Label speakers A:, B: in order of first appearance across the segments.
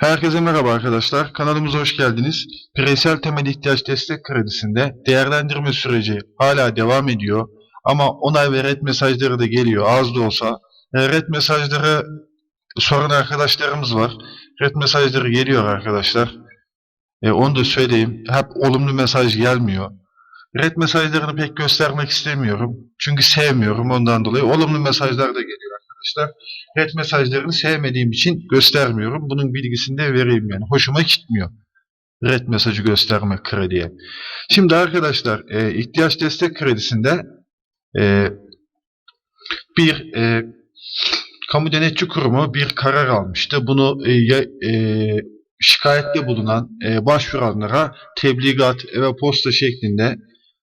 A: Herkese merhaba arkadaşlar. Kanalımıza hoş geldiniz. Bireysel temel ihtiyaç destek kredisinde değerlendirme süreci hala devam ediyor. Ama onay ve red mesajları da geliyor az da olsa. E, red mesajları soran arkadaşlarımız var. Red mesajları geliyor arkadaşlar. E, onu da söyleyeyim. Hep olumlu mesaj gelmiyor. Red mesajlarını pek göstermek istemiyorum. Çünkü sevmiyorum ondan dolayı. Olumlu mesajlar da geliyor arkadaşlar. Red mesajlarını sevmediğim için göstermiyorum. Bunun bilgisini de vereyim yani. Hoşuma gitmiyor. Red mesajı göstermek krediye. Şimdi arkadaşlar e, ihtiyaç destek kredisinde e, bir e, kamu denetçi kurumu bir karar almıştı. Bunu e, e, şikayette bulunan e, başvuranlara tebligat ve posta şeklinde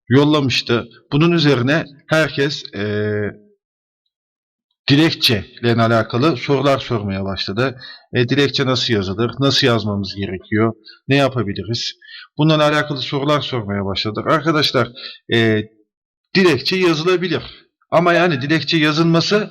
A: yollamıştı. Bunun üzerine herkes e, dilekçeyle alakalı sorular sormaya başladı. E, dilekçe nasıl yazılır? Nasıl yazmamız gerekiyor? Ne yapabiliriz? Bununla alakalı sorular sormaya başladık. Arkadaşlar e, dilekçe yazılabilir. Ama yani dilekçe yazılması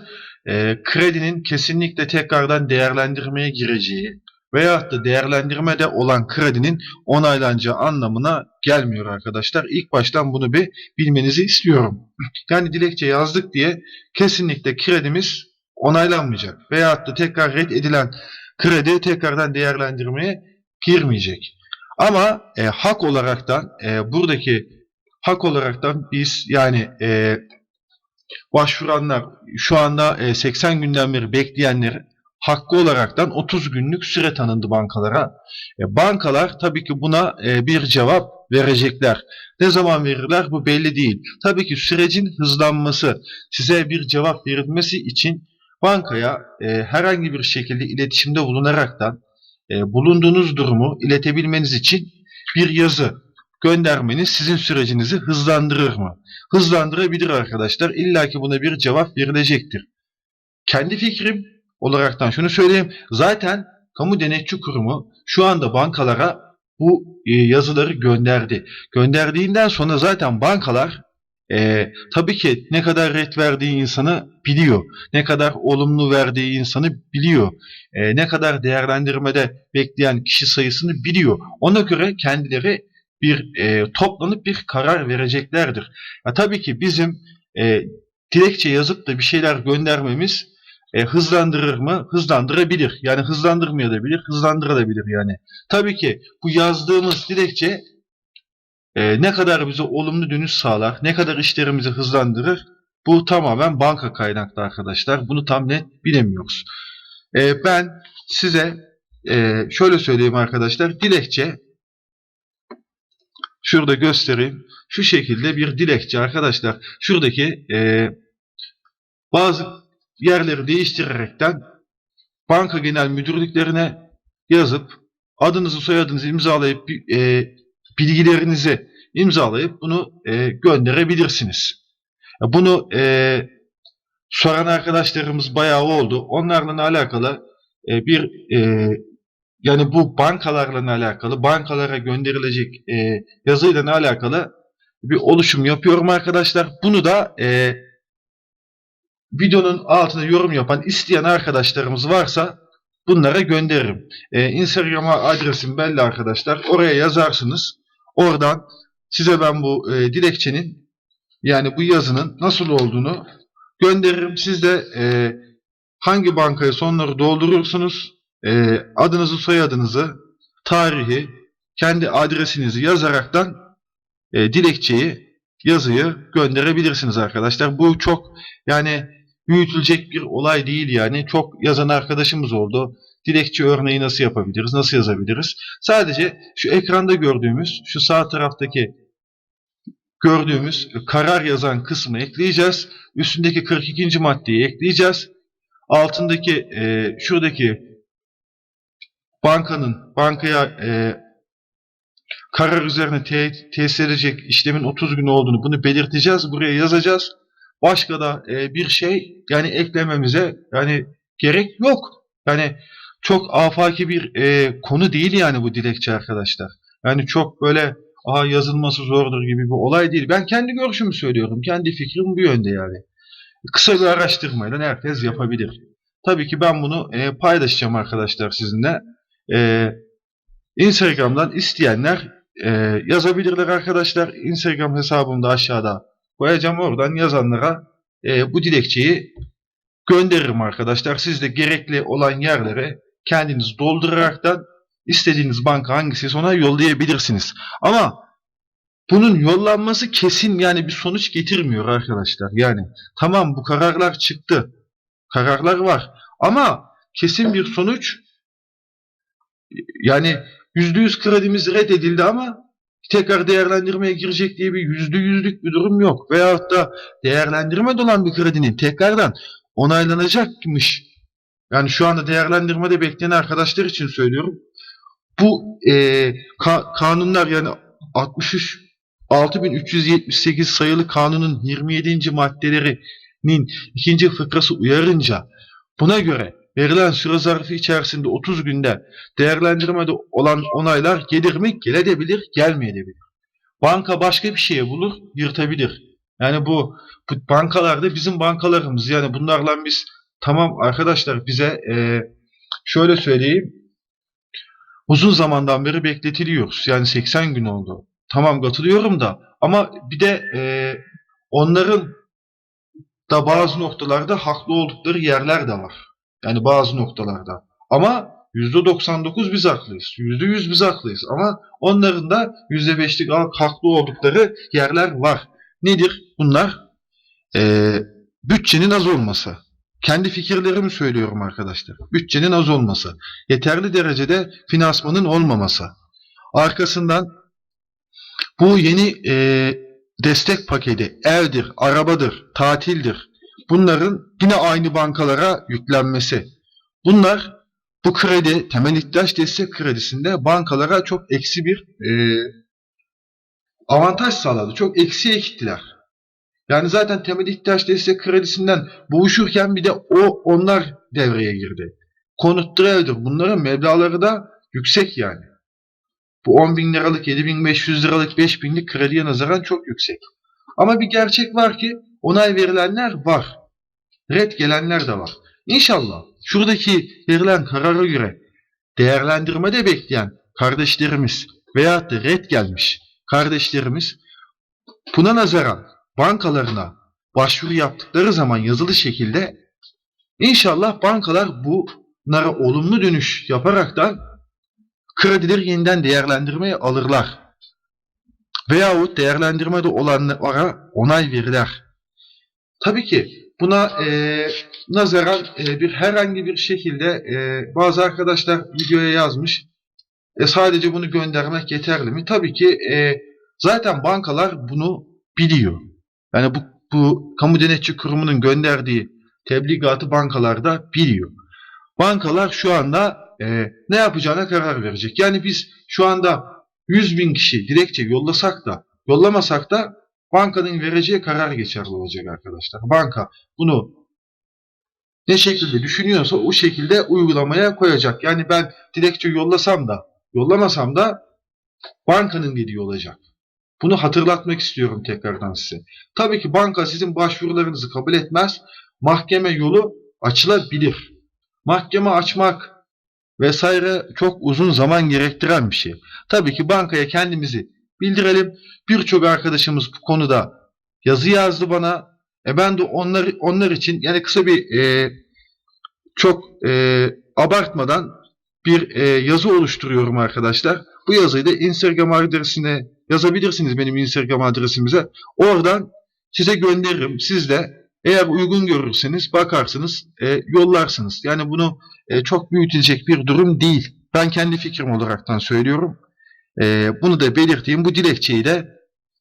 A: e, kredinin kesinlikle tekrardan değerlendirmeye gireceği veyahut da değerlendirmede olan kredinin onaylanacağı anlamına gelmiyor arkadaşlar. İlk baştan bunu bir bilmenizi istiyorum. Yani dilekçe yazdık diye kesinlikle kredimiz onaylanmayacak. Veyahut da tekrar red edilen kredi tekrardan değerlendirmeye girmeyecek. Ama e, hak olaraktan e, buradaki hak olaraktan biz yani e, başvuranlar şu anda e, 80 günden beri bekleyenler hakkı olaraktan 30 günlük süre tanındı bankalara. E, bankalar tabii ki buna e, bir cevap verecekler. Ne zaman verirler bu belli değil. Tabii ki sürecin hızlanması, size bir cevap verilmesi için bankaya e, herhangi bir şekilde iletişimde bulunaraktan e, bulunduğunuz durumu iletebilmeniz için bir yazı göndermeniz sizin sürecinizi hızlandırır mı? Hızlandırabilir arkadaşlar. İlla ki buna bir cevap verilecektir. Kendi fikrim olaraktan şunu söyleyeyim. Zaten kamu denetçi kurumu şu anda bankalara bu e, yazıları gönderdi. Gönderdiğinden sonra zaten bankalar e, tabii ki ne kadar ret verdiği insanı biliyor. Ne kadar olumlu verdiği insanı biliyor. E, ne kadar değerlendirmede bekleyen kişi sayısını biliyor. Ona göre kendileri bir e, toplanıp bir karar vereceklerdir. Ya, tabii ki bizim e, dilekçe yazıp da bir şeyler göndermemiz e, hızlandırır mı? Hızlandırabilir. Yani hızlandırmayabilir, hızlandırabilir yani. Tabii ki bu yazdığımız dilekçe e, ne kadar bize olumlu dönüş sağlar, ne kadar işlerimizi hızlandırır bu tamamen banka kaynaklı arkadaşlar. Bunu tam net bilemiyoruz. E, ben size e, şöyle söyleyeyim arkadaşlar. Dilekçe şurada göstereyim. Şu şekilde bir dilekçe arkadaşlar. Şuradaki e, bazı yerleri değiştirerekten banka genel müdürlüklerine yazıp adınızı soyadınızı imzalayıp e, bilgilerinizi imzalayıp bunu e, gönderebilirsiniz. Bunu e, soran arkadaşlarımız bayağı oldu. Onlarla alakalı e, bir e, yani bu bankalarla alakalı bankalara gönderilecek e, yazıyla alakalı bir oluşum yapıyorum arkadaşlar. Bunu da e, videonun altına yorum yapan isteyen arkadaşlarımız varsa bunlara gönderirim. Ee, Instagram'a adresim belli arkadaşlar. Oraya yazarsınız. Oradan size ben bu e, dilekçenin yani bu yazının nasıl olduğunu gönderirim. Siz de e, hangi bankaya sonları doldurursunuz. E, adınızı, soyadınızı, tarihi, kendi adresinizi yazaraktan e, dilekçeyi, yazıyı gönderebilirsiniz arkadaşlar. Bu çok yani büyütülecek bir olay değil yani. Çok yazan arkadaşımız oldu. Dilekçe örneği nasıl yapabiliriz, nasıl yazabiliriz? Sadece şu ekranda gördüğümüz, şu sağ taraftaki gördüğümüz karar yazan kısmı ekleyeceğiz. Üstündeki 42. maddeyi ekleyeceğiz. Altındaki e, şuradaki bankanın bankaya e, karar üzerine te- tesis edecek işlemin 30 gün olduğunu bunu belirteceğiz. Buraya yazacağız. Başka da e, bir şey yani eklememize yani gerek yok. Yani çok afaki bir e, konu değil yani bu dilekçe arkadaşlar. Yani çok böyle aha yazılması zordur gibi bir olay değil. Ben kendi görüşümü söylüyorum. Kendi fikrim bu yönde yani. Kısa bir araştırmayla herkes yapabilir. Tabii ki ben bunu e, paylaşacağım arkadaşlar sizinle. e, Instagram'dan isteyenler e, yazabilirler arkadaşlar. Instagram hesabımı da aşağıda koyacağım. Oradan yazanlara e, bu dilekçeyi gönderirim arkadaşlar. Siz de gerekli olan yerlere kendiniz dolduraraktan istediğiniz banka hangisi ona yollayabilirsiniz. Ama bunun yollanması kesin yani bir sonuç getirmiyor arkadaşlar. Yani tamam bu kararlar çıktı. Kararlar var. Ama kesin bir sonuç yani %100 kredimiz reddedildi ama tekrar değerlendirmeye girecek diye bir yüzde yüzlük bir durum yok. Veyahut da değerlendirmede olan bir kredinin tekrardan onaylanacakmış. Yani şu anda değerlendirmede bekleyen arkadaşlar için söylüyorum. Bu e, ka- kanunlar yani 63 6378 sayılı kanunun 27. maddelerinin ikinci fıkrası uyarınca buna göre verilen süre zarfı içerisinde 30 günde değerlendirmede olan onaylar gelir mi? Gelebilir, gelmeyebilir. Banka başka bir şeye bulur, yırtabilir. Yani bu, bankalarda bizim bankalarımız yani bunlarla biz tamam arkadaşlar bize e, şöyle söyleyeyim uzun zamandan beri bekletiliyoruz. Yani 80 gün oldu. Tamam katılıyorum da ama bir de e, onların da bazı noktalarda haklı oldukları yerler de var. Yani bazı noktalarda. Ama %99 biz haklıyız. %100 biz haklıyız. Ama onların da %5'lik haklı oldukları yerler var. Nedir bunlar? Ee, bütçenin az olması. Kendi fikirlerimi söylüyorum arkadaşlar. Bütçenin az olması. Yeterli derecede finansmanın olmaması. Arkasından bu yeni e, destek paketi evdir, arabadır, tatildir. Bunların yine aynı bankalara yüklenmesi. Bunlar bu kredi, temel ihtiyaç destek kredisinde bankalara çok eksi bir e, avantaj sağladı. Çok eksiye gittiler. Yani zaten temel ihtiyaç destek kredisinden boğuşurken bir de o onlar devreye girdi. Konuttur evdir. Bunların meblağları da yüksek yani. Bu 10 bin liralık, 7500 liralık, 5 binlik krediye nazaran çok yüksek. Ama bir gerçek var ki onay verilenler var. Red gelenler de var. İnşallah şuradaki verilen karara göre değerlendirmede bekleyen kardeşlerimiz veyahut da red gelmiş kardeşlerimiz buna nazaran bankalarına başvuru yaptıkları zaman yazılı şekilde inşallah bankalar bunlara olumlu dönüş yaparaktan kredileri yeniden değerlendirmeye alırlar. Veyahut değerlendirmede olanlara onay verirler. Tabii ki buna e, nazaran e, bir herhangi bir şekilde e, bazı arkadaşlar videoya yazmış. E, sadece bunu göndermek yeterli mi? Tabii ki e, zaten bankalar bunu biliyor. Yani bu, bu kamu denetçi kurumunun gönderdiği tebligatı bankalar da biliyor. Bankalar şu anda e, ne yapacağına karar verecek. Yani biz şu anda 100 bin kişi dilekçe yollasak da yollamasak da bankanın vereceği karar geçerli olacak arkadaşlar. Banka bunu ne şekilde düşünüyorsa o şekilde uygulamaya koyacak. Yani ben dilekçe yollasam da yollamasam da bankanın dediği olacak. Bunu hatırlatmak istiyorum tekrardan size. Tabii ki banka sizin başvurularınızı kabul etmez. Mahkeme yolu açılabilir. Mahkeme açmak vesaire çok uzun zaman gerektiren bir şey. Tabii ki bankaya kendimizi bildirelim. Birçok arkadaşımız bu konuda yazı yazdı bana. E ben de onlar onlar için yani kısa bir e, çok e, abartmadan bir e, yazı oluşturuyorum arkadaşlar. Bu yazıyı da Instagram adresine yazabilirsiniz benim Instagram adresimize. Oradan size gönderirim. Siz de eğer uygun görürseniz bakarsınız, e, yollarsınız. Yani bunu e, çok büyütülecek bir durum değil. Ben kendi fikrim olaraktan söylüyorum. E, bunu da belirteyim. Bu dilekçeyi de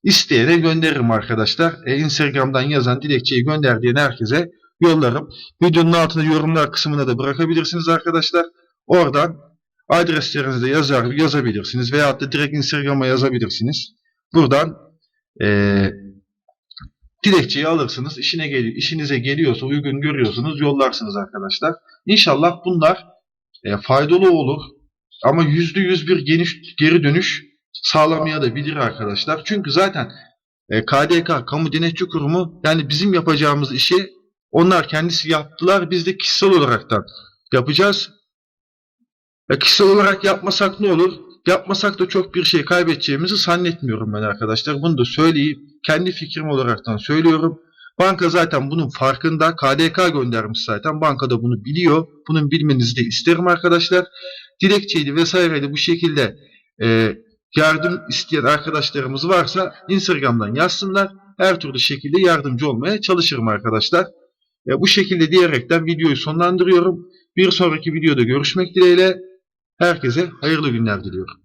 A: isteyene gönderirim arkadaşlar. E, Instagram'dan yazan dilekçeyi gönderdiğin herkese yollarım. Videonun altında yorumlar kısmına da bırakabilirsiniz arkadaşlar. Oradan adreslerinizi de yazar, yazabilirsiniz. Veyahut da direkt Instagram'a yazabilirsiniz. Buradan e, dilekçeyi alırsınız. İşine geliyor, işinize geliyorsa, uygun görüyorsunuz, yollarsınız arkadaşlar. İnşallah bunlar e, faydalı olur. Ama yüzde yüz bir geniş geri dönüş sağlamaya da bilir arkadaşlar. Çünkü zaten e, KDK, Kamu Denetçi Kurumu yani bizim yapacağımız işi onlar kendisi yaptılar. Biz de kişisel olaraktan yapacağız. Ya kişisel olarak yapmasak ne olur? Yapmasak da çok bir şey kaybedeceğimizi zannetmiyorum ben arkadaşlar. Bunu da söyleyeyim. Kendi fikrim olaraktan söylüyorum. Banka zaten bunun farkında. KDK göndermiş zaten. Banka da bunu biliyor. Bunun bilmenizi de isterim arkadaşlar. Dilekçeydi vesaireydi bu şekilde e, yardım isteyen arkadaşlarımız varsa Instagram'dan yazsınlar. Her türlü şekilde yardımcı olmaya çalışırım arkadaşlar. E, bu şekilde diyerekten videoyu sonlandırıyorum. Bir sonraki videoda görüşmek dileğiyle. Herkese hayırlı günler diliyorum.